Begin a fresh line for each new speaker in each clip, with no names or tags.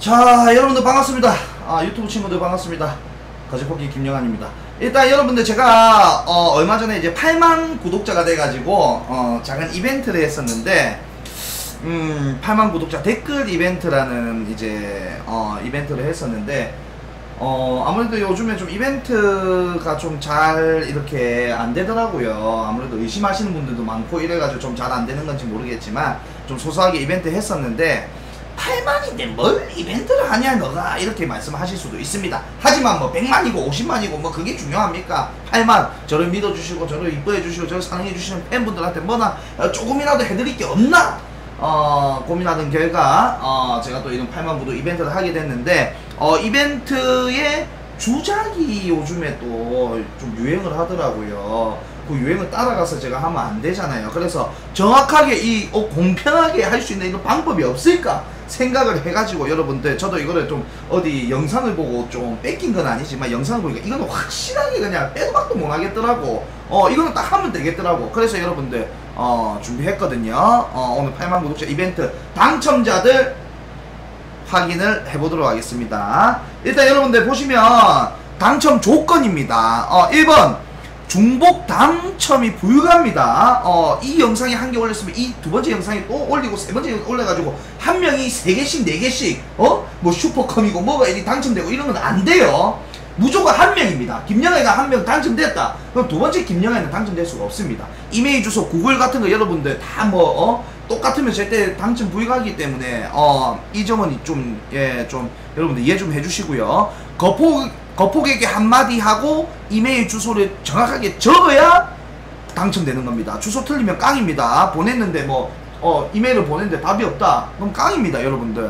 자 여러분들 반갑습니다. 아 유튜브 친구들 반갑습니다. 거제포기 김영환입니다. 일단 여러분들 제가 어, 얼마 전에 이제 8만 구독자가 돼가지고 어, 작은 이벤트를 했었는데 음 8만 구독자 댓글 이벤트라는 이제 어, 이벤트를 했었는데 어 아무래도 요즘에 좀 이벤트가 좀 잘 이렇게 안 되더라고요. 아무래도 의심하시는 분들도 많고 이래가지고 좀 잘 안 되는 건지 모르겠지만 좀 소소하게 이벤트 했었는데 8만인데 뭘 이벤트를 하냐 너가? 이렇게 말씀하실 수도 있습니다. 하지만 뭐 100만이고 50만이고 뭐 그게 중요합니까? 8만. 저를 믿어주시고 저를 이뻐해 주시고 저를 사랑해 주시는 팬분들한테 뭐나 조금이라도 해드릴 게 없나? 어, 고민하던 결과 어, 제가 또 이런 8만 구독 이벤트를 하게 됐는데 어, 이벤트의 주작이 요즘에 또 좀 유행을 하더라고요. 그 유행을 따라가서 제가 하면 안 되잖아요. 그래서 정확하게 이 어, 공평하게 할 수 있는 이런 방법이 없을까 생각을 해가지고 여러분들 저도 이거를 좀 어디 영상을 보고 좀 뺏긴 건 아니지만 영상을 보니까 이거는 확실하게 그냥 빼도 박도 못 하겠더라고. 어 이거는 딱 하면 되겠더라고. 그래서 여러분들 어 준비했거든요. 어 오늘 8만 구독자 이벤트 당첨자들 확인을 해보도록 하겠습니다. 일단 여러분들 보시면 당첨 조건입니다. 어, 1번 중복 당첨이 불가합니다. 어, 이 영상에 한 개 올렸으면 이 두 번째 영상에 또 올리고 세 번째 올려가지고 한 명이 세 개씩 네 개씩 어? 뭐 슈퍼컴이고 뭐가 이렇게 당첨되고 이런 건 안 돼요. 무조건 한 명입니다. 김영애가 한 명 당첨됐다. 그럼 두 번째 김영애는 당첨될 수가 없습니다. 이메일 주소, 구글 같은 거 여러분들 다뭐 어? 똑같으면 절대 당첨 불가하기 때문에 어, 이 점은 좀 예, 좀 여러분들 이해 좀 해주시고요. 거폭 거폭에게 한마디 하고 이메일 주소를 정확하게 적어야 당첨되는 겁니다. 주소 틀리면 깡입니다. 보냈는데 뭐 어, 이메일을 보냈는데 답이 없다. 그럼 깡입니다, 여러분들.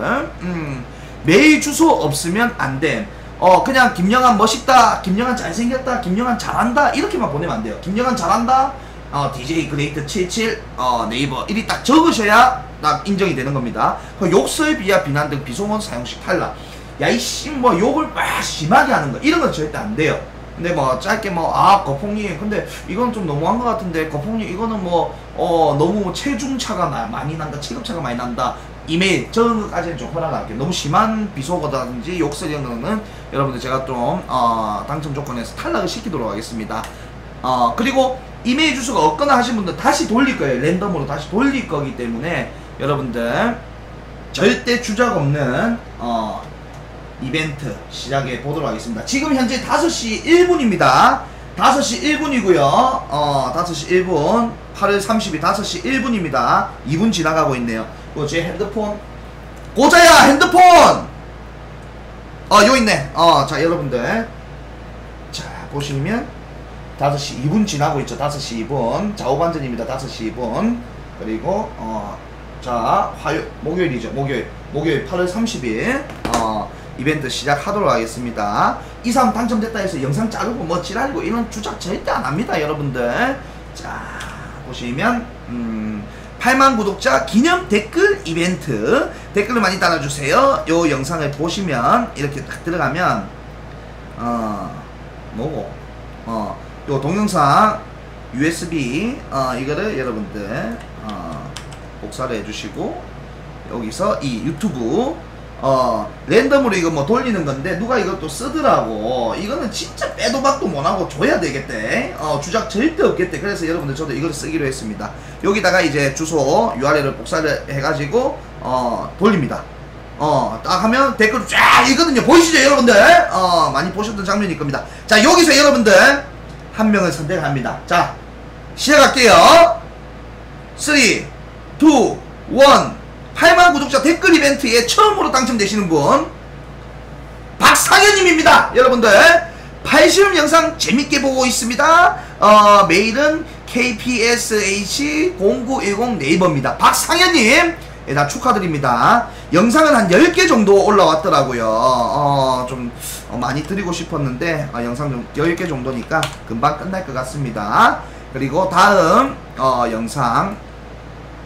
음, 메일 주소 없으면 안 돼. 어, 그냥 김영환 멋있다, 김영환 잘생겼다, 김영환 잘한다 이렇게만 보내면 안 돼요. 김영환 잘한다. 어, DJ 그레이트 77 어, 네이버 1이 딱 적으셔야 딱 인정이 되는 겁니다. 그 욕설, 비하, 비난 등 비속어 사용시 탈락. 야 이씨 뭐 욕을 막 심하게 하는 거 이런 건 절대 안 돼요. 근데 뭐 짧게 뭐아 거폭님 근데 이건 좀 너무한 것 같은데 거폭님 이거는 뭐 어 너무 체중차가 나, 많이 난다 체급차가 많이 난다. 이메일 저런 것까지는 좀 허락할게요. 너무 심한 비속어라든지 욕설 이런 거는 여러분들 제가 좀 어, 당첨 조건에서 탈락을 시키도록 하겠습니다. 어 그리고 이메일 주소가 없거나 하신 분들 다시 돌릴 거예요. 랜덤으로 다시 돌릴 거기 때문에 여러분들 절대 주작 없는 어 이벤트 시작해 보도록 하겠습니다. 지금 현재 5시 1분입니다. 5시 1분이고요. 어, 5시 1분. 8월 30일 5시 1분입니다. 2분 지나가고 있네요. 어, 제 핸드폰. 고자야, 핸드폰! 어, 요 있네. 어, 자, 여러분들. 자, 보시면 5시 2분 지나고 있죠. 5시 2분. 좌우반전입니다. 5시 2분. 그리고, 어, 자, 화요, 목요일이죠. 목요일. 목요일 8월 30일. 어, 이벤트 시작하도록 하겠습니다. 2, 3 당첨됐다 해서 영상 자르고 뭐 지랄고 이런 주작 절대 안 합니다, 여러분들. 자, 보시면, 음, 8만 구독자 기념 댓글 이벤트. 댓글을 많이 달아주세요. 요 영상을 보시면, 이렇게 딱 들어가면, 어, 뭐고, 어, 요 동영상, USB, 어, 이거를 여러분들, 어, 복사를 해주시고, 여기서 이 유튜브, 어 랜덤으로 이거 뭐 돌리는 건데 누가 이것도 쓰더라고. 이거는 진짜 빼도 박도 못하고 줘야 되겠대. 어 주작 절대 없겠대. 그래서 여러분들 저도 이걸 쓰기로 했습니다. 여기다가 이제 주소 URL을 복사를 해가지고 어 돌립니다. 어 딱 하면 댓글 쫙 읽거든요. 보이시죠 여러분들? 어 많이 보셨던 장면일 겁니다. 자 여기서 여러분들 한 명을 선택합니다. 자 시작할게요. 3 2 1 8만 구독자 댓글 이벤트에 처음으로 당첨되시는 분 박상현님입니다. 여러분들 80음 영상 재밌게 보고 있습니다. 어, 메일은 kpsh0910 네이버입니다. 박상현님 일단 축하드립니다. 영상은 한 10개 정도 올라왔더라고요. 어, 좀 어, 많이 드리고 싶었는데 어, 영상 좀 10개 정도니까 금방 끝날 것 같습니다. 그리고 다음 어, 영상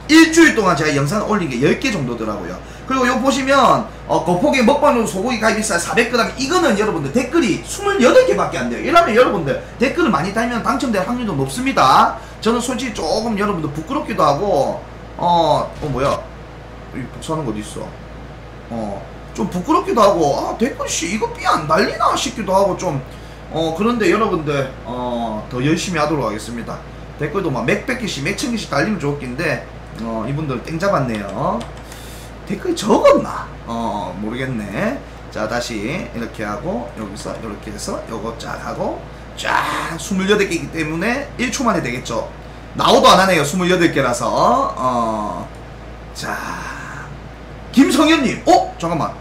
일주일 동안 제가 영상 올린 게 10개 정도더라고요. 그리고 요 보시면 어, 거폭의 먹방으로 소고기 갈비살 400g 이거는 여러분들 댓글이 28개밖에 안 돼요. 이러면 여러분들 댓글을 많이 달면 당첨될 확률도 높습니다. 저는 솔직히 조금 여러분들 부끄럽기도 하고 어, 어 뭐야 이 복사하는 거 어디 있어? 어 좀 부끄럽기도 하고 아 댓글씨 이거 삐 안 달리나 싶기도 하고 좀 어 그런데 여러분들 어 더 열심히 하도록 하겠습니다 댓글도 막 몇백 개씩 몇천 개씩 달리면 좋겠는데 어 이분들 땡 잡았네요. 댓글 적었나? 어 모르겠네. 자 다시 이렇게 하고 여기서 이렇게 해서 요거 쫙 하고 쫙 28개이기 때문에 1초 만에 되겠죠? 나오도 안 하네요 28개라서. 어, 자 김성현님. 어? 잠깐만.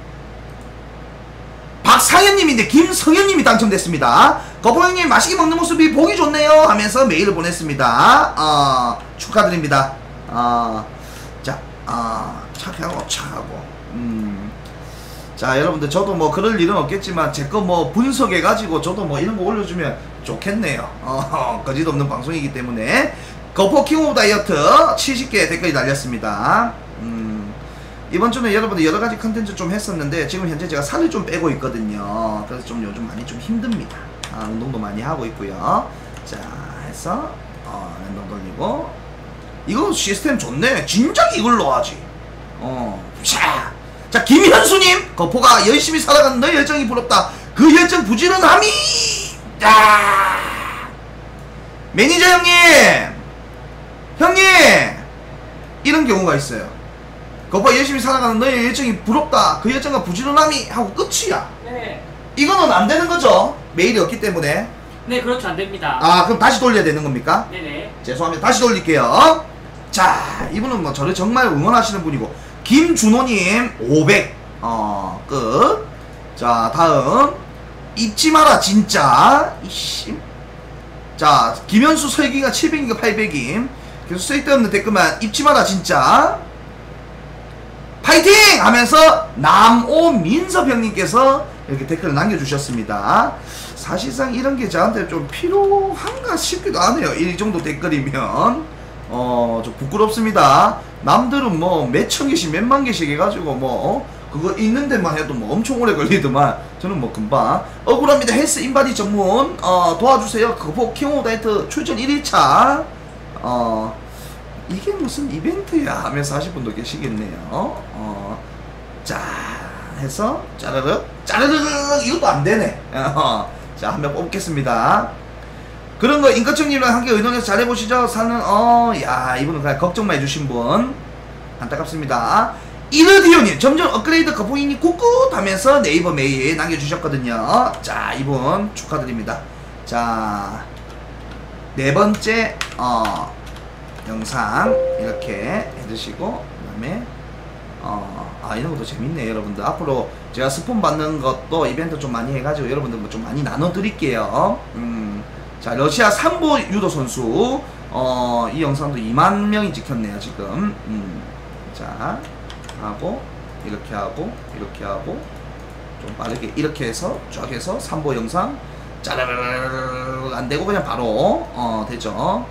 박상현님인데 김성현님이 당첨됐습니다. 거봉형님 맛있게 먹는 모습이 보기 좋네요 하면서 메일을 보냈습니다. 어, 축하드립니다 어, 자 어, 착하고 착하고. 음. 자 여러분들 저도 뭐 그럴 일은 없겠지만 제 거 뭐 분석해 가지고 저도 뭐 이런 거 올려주면 좋겠네요. 어, 거짓 없는 방송이기 때문에. 거포 킹 오브 다이어트 70개 댓글이 달렸습니다. 음, 이번 주는 여러분들 여러 가지 컨텐츠 좀 했었는데 지금 현재 제가 살을 좀 빼고 있거든요. 그래서 좀 요즘 많이 좀 힘듭니다. 아, 운동도 많이 하고 있고요. 자 해서 어, 랜덤 돌리고 이거 시스템 좋네 진작 이걸로 하지 어, 자, 자 김현수님 거포가 열심히 살아가는 너의 열정이 부럽다. 그 열정 부지런함이. 야, 매니저 형님, 형님 이런 경우가 있어요. 거포가 열심히 살아가는 너의 열정이 부럽다. 그 열정과 부지런함이 하고 끝이야.
네.
이거는 안 되는 거죠. 메일이 없기 때문에.
네, 그렇죠. 안 됩니다.
아, 그럼 다시 돌려야 되는 겁니까?
네네.
죄송합니다. 다시 돌릴게요. 자, 이분은 뭐 저를 정말 응원하시는 분이고 김준호님 500 어, 끝. 자, 다음 잊지 마라 진짜. 이씨. 자, 김현수 설기가 700인가 800임. 계속 쓸데없는 댓글만 잊지 마라 진짜. 파이팅! 하면서 남오민섭 형님께서 이렇게 댓글을 남겨주셨습니다. 사실상 이런 게 저한테 좀 필요한가 싶기도 하네요. 이 정도 댓글이면. 어, 좀 부끄럽습니다. 남들은 뭐 몇천 개씩, 몇만 개씩 해가지고 뭐, 어? 그거 있는 데만 해도 뭐 엄청 오래 걸리더만. 저는 뭐 금방 억울합니다. 헬스 인바디 전문 어 도와주세요. 그거 킹오 다이트 출전 1일차. 어 이게 무슨 이벤트야 하면서 하실 분도 계시겠네요. 어, 자 해서 짜르륵 짜르륵! 이것도 안 되네. 어, 자한 명 뽑겠습니다 그런 거 인권청님이랑 함께 의논해서 잘해보시죠. 사는 어 야 이분은 그냥 걱정만 해주신 분. 안타깝습니다. 이르디오님 점점 업그레이드 거포인이 꿋꿋하면서 네이버 메일 남겨주셨거든요. 자 이분 축하드립니다. 자 네 번째 어 영상 이렇게 해주시고 그 다음에 어 아 이런 것도 재밌네 여러분들. 앞으로 제가 스폰 받는 것도 이벤트 좀 많이 해가지고 여러분들 뭐 좀 많이 나눠드릴게요. 음 자 러시아 삼보 유도 선수 어 이 영상도 2만 명이 찍혔네요 지금 음 자 하고 이렇게 하고 이렇게 하고 좀 빠르게 이렇게 해서 쫙 해서 3보 영상 짜라라라라 안 되고 그냥 바로 어 되죠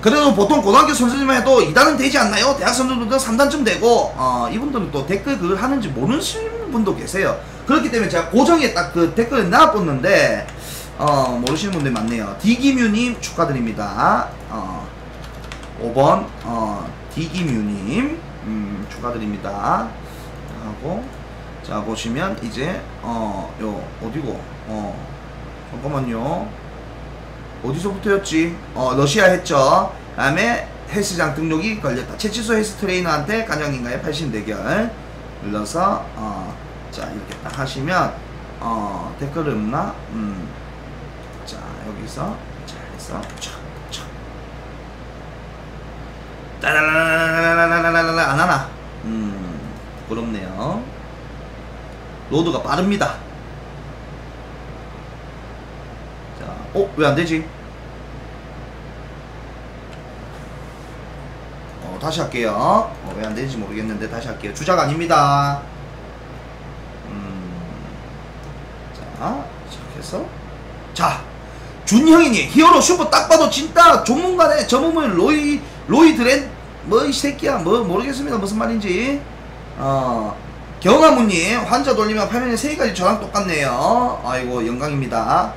그래도 보통 고등학교 선생님만 해도 2단은 되지 않나요? 대학 선생님들은 3단쯤 되고 어 이분들은 또 댓글 그걸 하는지 모르시는 분도 계세요 그렇기 때문에 제가 고정에 딱 그 댓글을 놔뒀는데 어 모르시는 분들 많네요. 디기뮤님 축하드립니다. 어 5번 어 디기뮤님 음, 축하드립니다. 하고 자 보시면 이제 어 요 어디고 어 잠깐만요. 어디서부터였지? 어 러시아 했죠. 다음에 헬스장 등록이 걸렸다. 최치소 헬스 트레이너한테 간장님과의 80 대결 눌러서 어 자 이렇게 딱 하시면 어 댓글 없나? 음자 여기서 자 해서 촥촥 따라라라라라라라라라 안 하나? 음 부끄럽네요. 로드가 빠릅니다. 자, 어, 왜 안 되지? 어, 다시 할게요. 어, 왜 안 되는지 모르겠는데 다시 할게요. 주작 아닙니다. 음, 자, 시작해서 자, 준형이님 히어로 슈퍼 딱 봐도 진짜 전문가네. 저 몸은 로이 로이 드렌 뭐 이 새끼야 뭐 모르겠습니다 무슨 말인지 어 경화무님 환자 돌리면 화면에 세 가지 저랑 똑같네요 아이고 영광입니다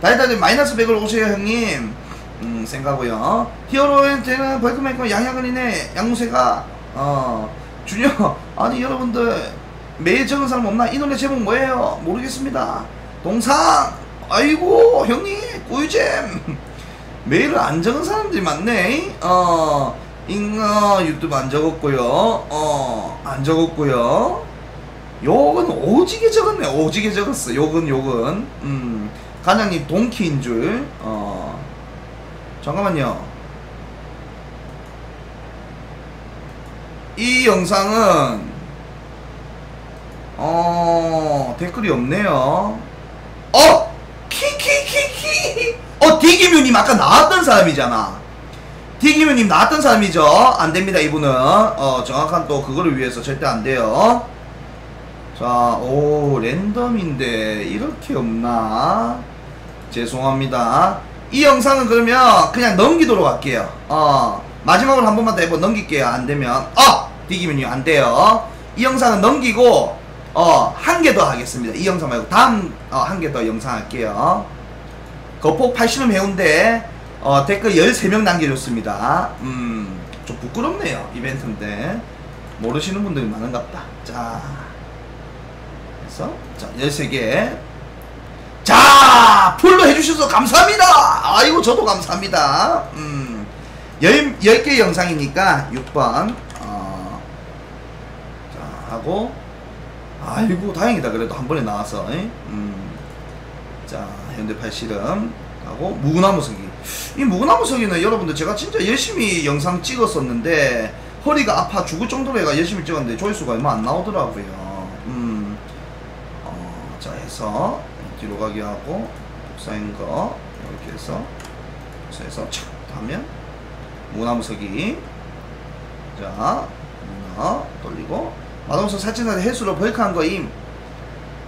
다이다들 마이너스 100을 오세요 형님 음 생각하고요 히어로한테는 벌크맨과 양양은이네 양무새가 어 준영 아니 여러분들 메일 적은 사람 없나? 이 노래 제목 뭐예요? 모르겠습니다. 동상! 아이고, 형님, 꿀잼! 메일을 안 적은 사람들이 많네. 어, 잉어 유튜브 안 적었고요. 어, 안 적었고요. 욕은 오지게 적었네. 오지게 적었어. 욕은 욕은. 음, 간장님 동키인 줄. 어, 잠깐만요. 이 영상은 어 댓글이 없네요. 어. 어 디기뮤님 아까 나왔던 사람이잖아. 디기뮤님 나왔던 사람이죠. 안 됩니다 이분은. 어 정확한 또 그거를 위해서 절대 안 돼요. 자, 오 랜덤인데 이렇게 없나? 죄송합니다. 이 영상은 그러면 그냥 넘기도록 할게요. 어 마지막으로 한 번만 더 해보 넘길게요. 안 되면 어 디기면요 안 돼요. 이 영상은 넘기고 어 한 개 더 하겠습니다. 이 영상 말고 다음 어, 한 개 더 영상 할게요. 거폭 80은 해운대 어, 댓글 13명 남겨줬습니다. 음, 좀 부끄럽네요. 이벤트인데. 모르시는 분들이 많은갑다. 자, 그래서, 자, 13개. 자, 풀로 해주셔서 감사합니다. 아이고, 저도 감사합니다. 음, 10, 10개 영상이니까 6번. 어, 자, 하고, 아이고, 다행이다. 그래도 한 번에 나와서. 에? 음, 자, 현대 팔 씨름 하고 무구나무서기. 이 무구나무서기는 여러분들 제가 진짜 열심히 영상 찍었었는데 허리가 아파 죽을 정도로 해가 열심히 찍었는데 조회수가 얼마 안 나오더라고요. 음, 어, 자 해서 뒤로 가기 하고 복사인 거 이렇게 해서 복사해서 착 하면 무구나무서기. 자, 문어 돌리고 마동석 사진사 해수로 벌크한 거임.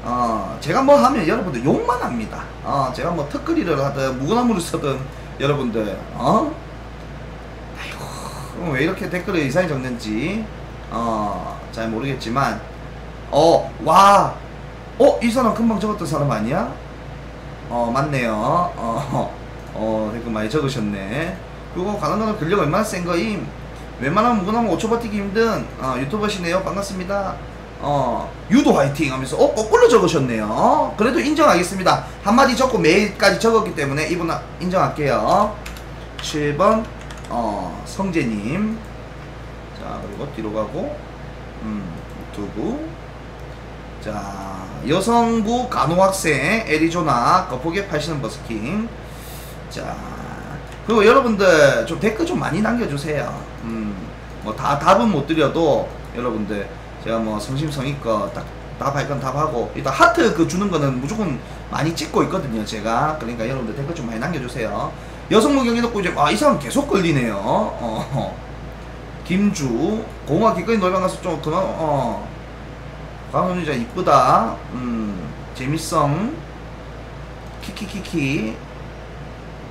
어, 제가 뭐 하면 여러분들 욕만 합니다. 어, 제가 뭐 턱걸이를 하든 무구나무를 쓰든 여러분들, 어? 아이고, 왜 이렇게 댓글을 이상히 적는지, 어, 잘 모르겠지만, 어, 와, 어, 이 사람 금방 적었던 사람 아니야? 어, 맞네요. 어, 어, 댓글 많이 적으셨네. 그리고 가능가능 근력 얼마나 센 거임? 웬만하면 무구나무 5초 버티기 힘든 어, 유튜버시네요. 반갑습니다. 어, 유도 화이팅 하면서, 어, 거꾸로 적으셨네요. 그래도 인정하겠습니다. 한마디 적고 메일까지 적었기 때문에 이분 인정할게요. 7번, 어, 성재님. 자, 그리고 뒤로 가고, 음, 유튜브. 자, 여성부 간호학생, 애리조나, 거폭에 파시는 버스킹. 자, 그리고 여러분들 좀 댓글 좀 많이 남겨주세요. 음, 뭐 다 답은 못 드려도 여러분들 제가 뭐 성심성의껏 딱 답할 건 답하고 일단 하트 그 주는 거는 무조건 많이 찍고 있거든요 제가. 그러니까 여러분들 댓글 좀 많이 남겨주세요. 여성무 경기 덕고 이제 아이 사람 계속 걸리네요. 어. 김주 공화 기꺼이 노래방 가서 좀 그만 어. 강은유자 이쁘다. 음 재밌성. 키키키키.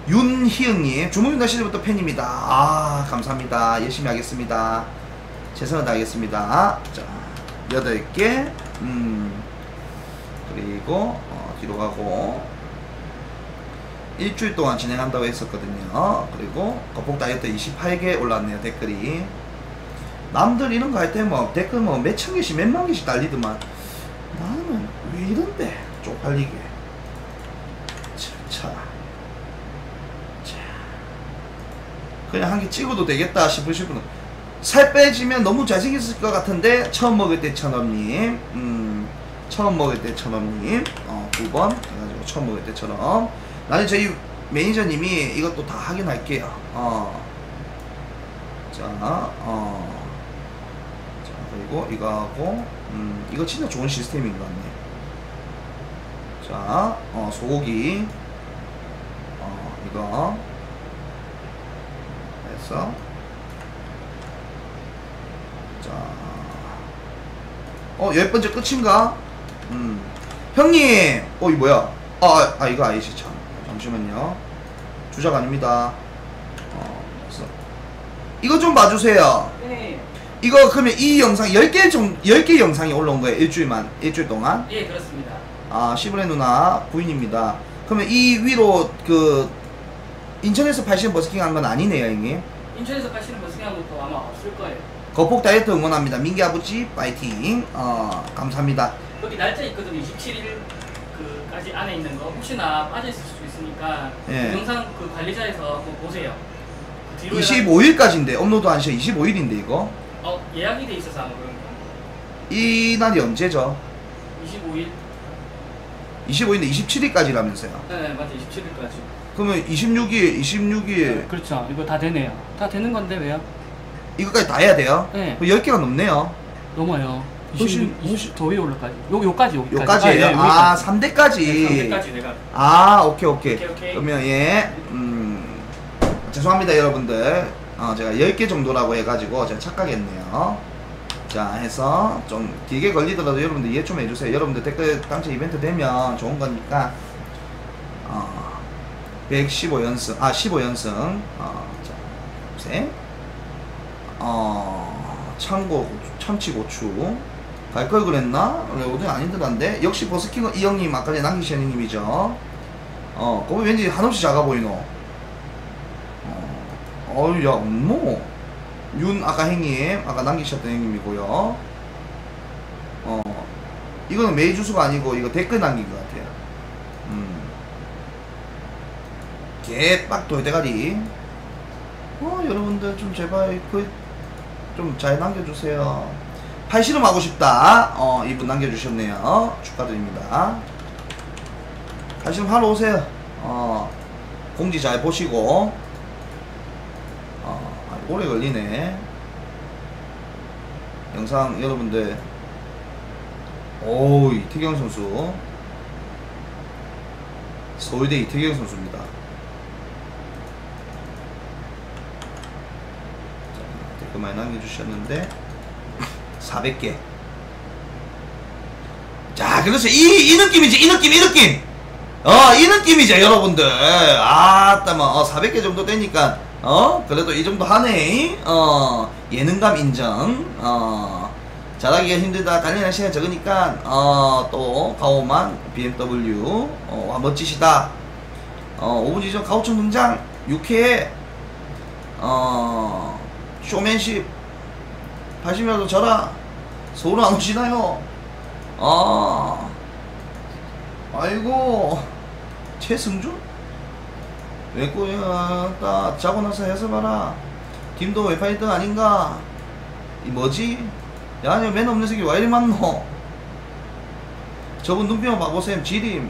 윤희영님 주무윤다 시절부터 팬입니다. 아 감사합니다. 열심히 하겠습니다. 최선을 다하겠습니다. 자 8개. 음. 그리고 어, 뒤로 가고. 일주일 동안 진행한다고 했었거든요. 그리고 거폭 다이어트 28개 올랐네요 댓글이. 남들 이런 거 할 때 뭐 댓글 뭐 몇천 개씩 몇만 개씩 달리더만 나는 왜 이런데? 쪽팔리게. 차. 그냥 한 개 찍어도 되겠다 싶으신 분은 살 빼지면 너무 잘생겼을 것 같은데 처음 먹을 때 천원님. 음 처음 먹을 때 천원님. 어 9번. 해가지고 처음 먹을 때처럼 나는 저희 매니저님이 이것도 다 확인할게요. 어 자 어. 자 그리고 이거 하고 음 이거 진짜 좋은 시스템인 것 같네. 자 어, 소고기. 어 이거. 해서 자, 어, 열 번째 끝인가? 음. 형님! 어, 이 뭐야? 아, 아, 이거 아니지, 참. 잠시만요. 주작 아닙니다. 어, 됐어. 이거 좀 봐주세요.
네,
이거 그러면 이 영상 10개 좀, 10개 영상이 올라온 거예요. 일주일만, 일주일 동안.
예, 그렇습니다.
아, 시브레 누나 부인입니다. 그러면 이 위로 그, 인천에서 파시는 버스킹 한 건 아니네요, 형님.
인천에서 가시는 버스킹 한 것도 아마 없을 거예요.
거폭 다이어트 응원합니다. 민기 아버지 파이팅. 어 감사합니다.
거기 날짜 있거든요. 27일 그까지 안에 있는 거 혹시나 빠져 있을 수도 있으니까
예.
그 영상 그 관리자에서 한번 보세요. 그 뒤로
25일까지인데 업로드 한 시가 25일인데 이거
어 예약이 돼 있어서 아마 그런 거.
이 날이 언제죠?
25일.
25일인데 27일까지라면서요.
네 맞아 27일까지.
그러면 26일, 26일
그렇죠. 이거 다 되네요. 다 되는 건데 왜요?
이거까지 다 해야 돼요?
네.
10개가 넘네요.
넘어요.
훨씬-
20, 20, 더 위에 올라까지. 요 요까지 여기까지.
요까지예요?
네,
아,
여기까지.
3대까지.
네, 3대까지 내가.
아, 오케이, 오케이.
오케이, 오케이.
그러면 예, 음, 죄송합니다, 여러분들. 어, 제가 10개 정도라고 해가지고 제가 착각했네요. 자, 해서 좀 길게 걸리더라도 여러분들 이해 좀 해주세요. 여러분들 댓글 당첨 이벤트 되면 좋은 거니까, 어, 115연승, 아, 15연승, 어, 자, 셋, 어, 참고, 참치 고추. 갈 걸 그랬나? 오늘 아니더란데. 역시 버스킹은 이 형님, 아까 전에 남기신 형님이죠. 어, 거기 왠지 한없이 작아 보이노. 어, 어유, 야, 엄모. 윤 아까 형님, 아까 남기셨던 형님이고요. 어, 이거는 메이 주수가 아니고, 이거 댓글 남긴 것 같아요. 음. 개빡 돌대가리. 어, 여러분들 좀 제발 그, 좀 잘 남겨주세요. 팔씨름 하고 싶다. 어, 이분 남겨주셨네요. 축하드립니다. 팔씨름 하러 오세요. 어, 공지 잘 보시고. 어, 아, 오래 걸리네. 영상 여러분들. 오, 이태경 선수. 서울대 이태경 선수입니다. 자, 댓글 많이 남겨주셨는데. 400개. 자, 그렇죠. 이, 이 느낌이지, 이 느낌, 이 느낌. 어, 이 느낌이죠, 여러분들. 아따, 뭐, 어, 400개 정도 되니까, 어, 그래도 이 정도 하네. 어, 예능감 인정. 어, 잘하기가 힘들다. 달리는 시간이 적으니까, 어, 또, 가오만, BMW, 어, 와, 멋지시다. 어, 5분 지점 가오천 등장, 6회, 어, 쇼맨십, 80이라도 져라. 서울 안 오시나요? 아, 아이고, 최승준? 왜 꼬였다. 자고 나서 해서 봐라. 김도 웨파이터 아닌가? 이 뭐지? 야, 맨 없는 새끼 왜 이리 많노? 저분 눈빛만 봐보셈, 지림.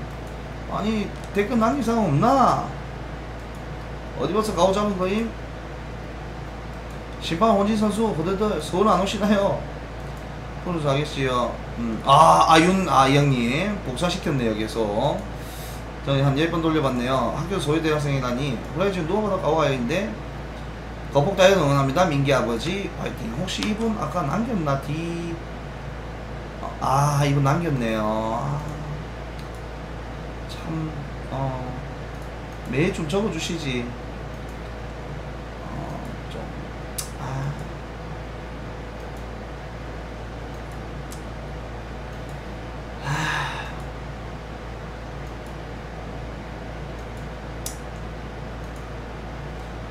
아니, 댓글 남긴 사람 없나? 어디 봐서 가오 잡은 거임? 심판 원진 선수 그대들 서울 안 오시나요? 프로스 하겠지요. 음. 아 아윤 아 이 형님 복사시켰네요 계속. 저는 한 10번 돌려봤네요. 학교 소외 대학생이라니 그래 지금 누워보다 가와인데 거폭 다이어 응원합니다. 민기 아버지 파이팅. 혹시 이분 아까 남겼나 D 아 이분 남겼네요. 아, 참 어. 매일 좀 적어주시지.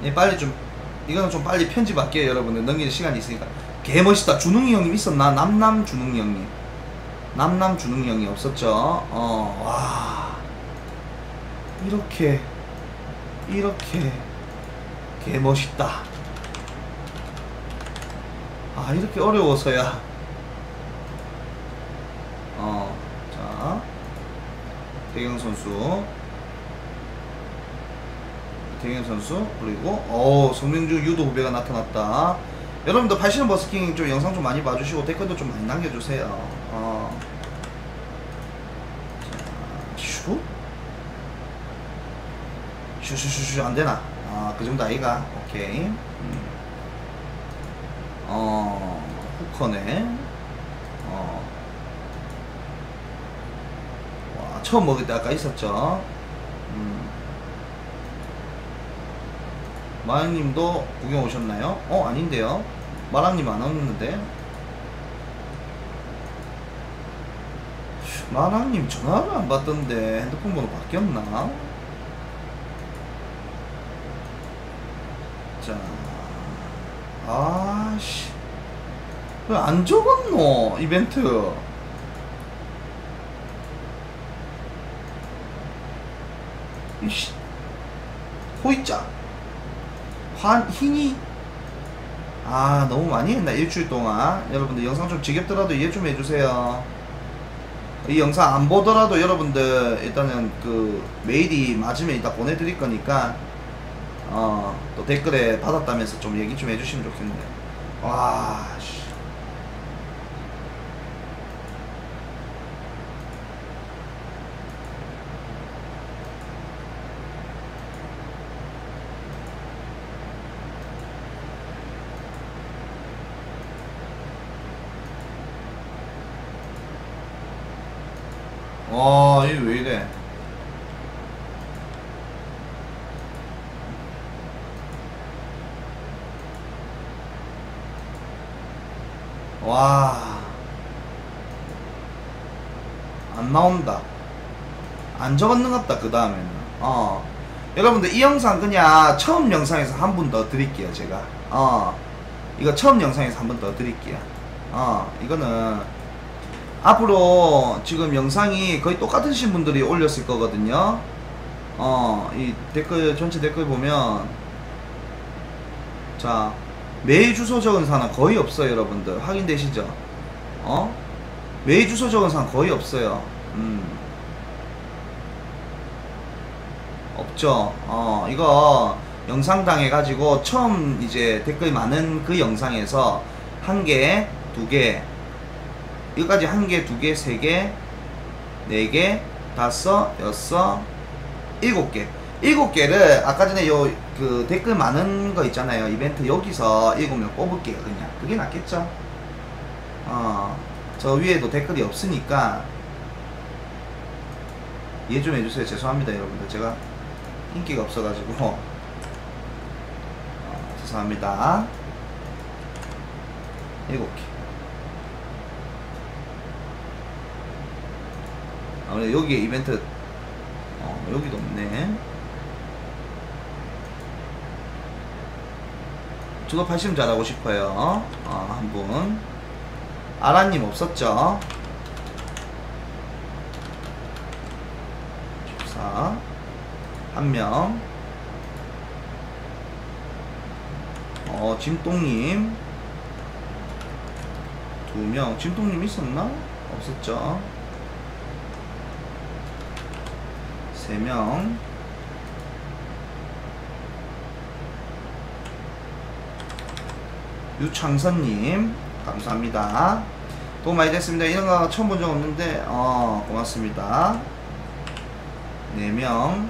예, 빨리 좀 이거는 좀 빨리 편집할게요 여러분들. 넘기는 시간이 있으니까. 개 멋있다. 준웅이 형님 있었나? 남남 준웅이 형님. 남남 준웅이 형이 없었죠? 어 와. 이렇게 이렇게 개 멋있다. 아 이렇게 어려워서야. 어자. 대경 선수 대경 선수 그리고 어 성명주 유도 후배가 나타났다 여러분들 팔씨름 버스킹 좀 영상 좀 많이 봐주시고 댓글도 좀 많이 남겨주세요 어. 자, 슈 슈슈슈슈 안 되나 아 그 정도 아이가 오케이 음. 어 후커네 어. 와 처음 먹을 때 아까 있었죠 음. 마랑님도 구경 오셨나요? 어 아닌데요. 마랑님 안 왔는데. 마랑님 전화를 안 받던데 핸드폰 번호 바뀌었나? 자 아씨. 왜 안 적었노 이벤트? 이씨. 호이자 환 희니 아 너무 많이 했나 일주일 동안? 여러분들 영상 좀 지겹더라도 이해 좀 해주세요. 이 영상 안 보더라도 여러분들 일단은 그 메일이 맞으면 이따 보내드릴 거니까 어 또 댓글에 받았다면서 좀 얘기 좀 해주시면 씨. 와, 이게 왜 이래? 와. 안 나온다. 안 적었는 것 같다, 그 다음에는. 어. 여러분들, 이 영상 그냥 처음 영상에서 한 분 더 드릴게요, 제가. 어. 이거 처음 영상에서 한 번 더 드릴게요. 어. 이거는 앞으로 지금 영상이 거의 똑같으신 분들이 올렸을 거거든요. 어, 이 댓글, 전체 댓글 보면, 자, 메일 주소 적은 사람 거의 없어요, 여러분들. 확인되시죠? 어? 메일 주소 적은 사람 거의 없어요. 음. 없죠. 어, 이거 영상 당 해가지고 처음 이제 댓글 많은 그 영상에서 한 개, 두 개, 여기까지 한 개, 두 개, 세 개, 네 개, 다섯, 여섯, 일곱 개. 일곱 개를 아까 전에 요 그 댓글 많은 거 있잖아요. 이벤트 여기서 일곱 명 뽑을게요. 그냥 그게 낫겠죠? 어, 저 위에도 댓글이 없으니까 이해 좀 해주세요. 죄송합니다, 여러분들. 제가 인기가 없어가지고 어, 죄송합니다. 일곱 개. 아무래도 여기에 이벤트 어, 여기도 없네. 저도 팔심 잘하고 싶어요. 어, 한분. 아라님 없었죠? 14 한명. 어, 짐똥님. 두명. 짐똥님 있었나? 없었죠 3명. 유창선님 감사합니다. 도움 많이 됐습니다. 이런 거 처음 본 적 없는데 어 고맙습니다. 4명.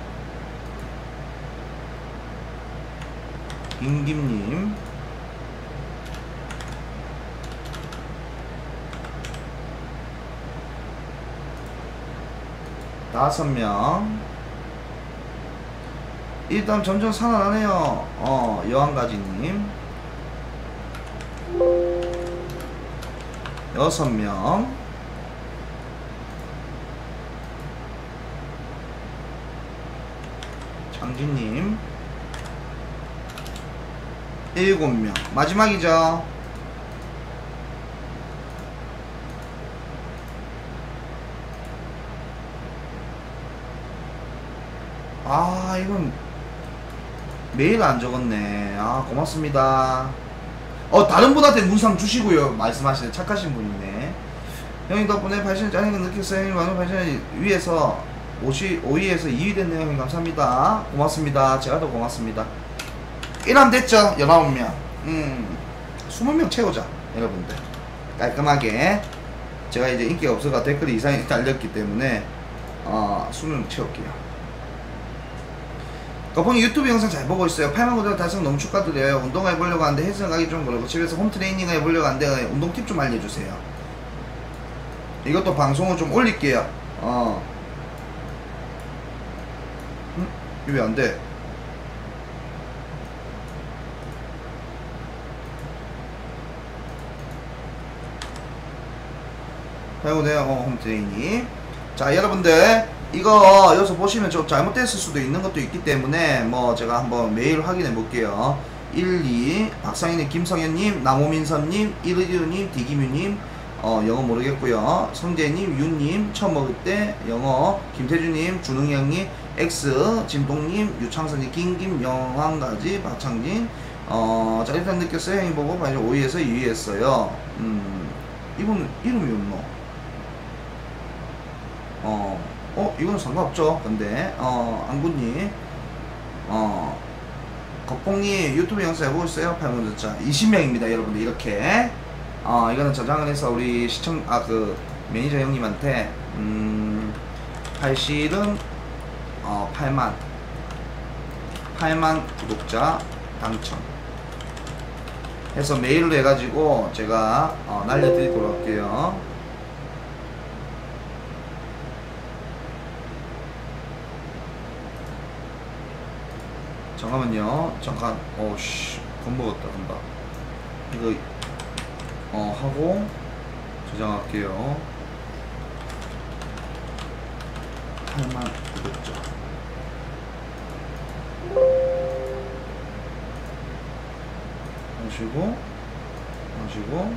김김님. 다섯 명 일단 점점 살아나네요. 어 여왕가지님. 여섯 명. 장기님. 일곱 명. 마지막이죠. 아 이건 메일 안 적었네. 아 고맙습니다. 어 다른 분한테 문상 주시고요. 말씀하시는 착하신 분이네. 형님 덕분에 발신을 짜는 걸 느꼈어요. 형님 많은 발신을 위해서 5시, 5위에서 2위 됐네요. 형님 감사합니다. 고맙습니다. 제가 더 고맙습니다. 1함 됐죠? 19명. 음 20명 채우자 여러분들. 깔끔하게. 제가 이제 인기가 없어가 댓글이 이상하게 달렸기 때문에 어 20명 채울게요 거펑이 유튜브 영상 잘 보고 있어요. 8만 구독 달성 너무 축하드려요. 운동 해보려고 하는데 헬스장 가기 좀 그렇고 집에서 홈트레이닝 해보려고 하는데 운동 팁 좀 알려주세요. 이것도 방송을 좀 올릴게요. 어. 응? 이거 왜안 돼? 아이고 내가 어, 홈트레이닝. 자 여러분들 이거 여기서 보시면 좀 잘못됐을 수도 있는 것도 있기 때문에 뭐 제가 한번 메일 확인해 볼게요. 12 박상인님 김성현님 나모민선님 이르기우님 디기뮤님 어, 영어 모르겠고요. 성재님 윤님 처음 먹을 때 영어 김태주님 준웅형님 X 진동님 유창선님 김김 영환가지 박창진. 어 짜릿한 느꼈어요. 형이 보고 바이저 5위에서 2위 했어요. 음 이분 이름이 없노? 어, 어, 이건 상관없죠. 근데, 어, 안군님, 어, 거봉님 유튜브 영상 해보고 있어요? 8분 자 20명입니다, 여러분들. 이렇게. 어, 이거는 저장을 해서 우리 시청, 아, 그, 매니저 형님한테, 음, 팔실은, 어, 8만. 8만 구독자 당첨. 해서 메일로 해가지고 제가, 어, 날려드리도록 할게요. 잠깐만요. 잠깐. 어씨, 겁먹었다 금방. 이거 어 하고 저장할게요. 8만 구독자. 하시고 하시고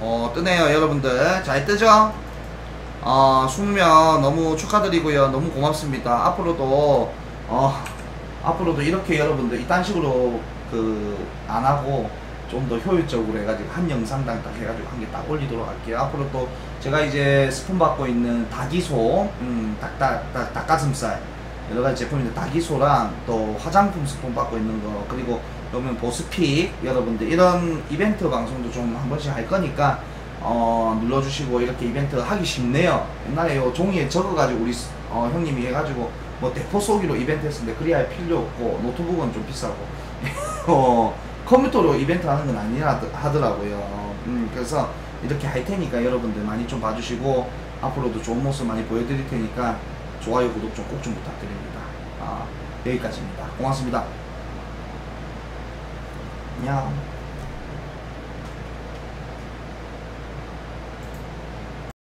어 뜨네요 여러분들 잘 뜨죠? 어 20명 너무 축하드리고요 너무 고맙습니다 앞으로도 어 앞으로도 이렇게 여러분들 이딴 식으로 그 안 하고 좀 더 효율적으로 해가지고 한 영상당 딱 해가지고 한 개 딱 올리도록 할게요. 앞으로 또 제가 이제 스폰 받고 있는 다기소, 음, 닭, 닭, 닭가슴살 여러 가지 제품인데 다기소랑 또 화장품 스폰 받고 있는 거 그리고 그러면 보스픽 여러분들 이런 이벤트 방송도 좀 한 번씩 할 거니까 어, 눌러주시고 이렇게 이벤트 하기 쉽네요. 옛날에 요 종이에 적어가지고 우리 어, 형님이 해가지고 뭐 대포 쏘기로 이벤트 했었는데 그리 할 필요 없고 노트북은 좀 비싸고 어, 컴퓨터로 이벤트 하는 건 아니라 하더라고요. 음, 그래서 이렇게 할 테니까 여러분들 많이 좀 봐주시고 앞으로도 좋은 모습 많이 보여드릴 테니까 좋아요 구독 좀 꼭좀 부탁드립니다. 아, 여기까지입니다. 고맙습니다. 안녕.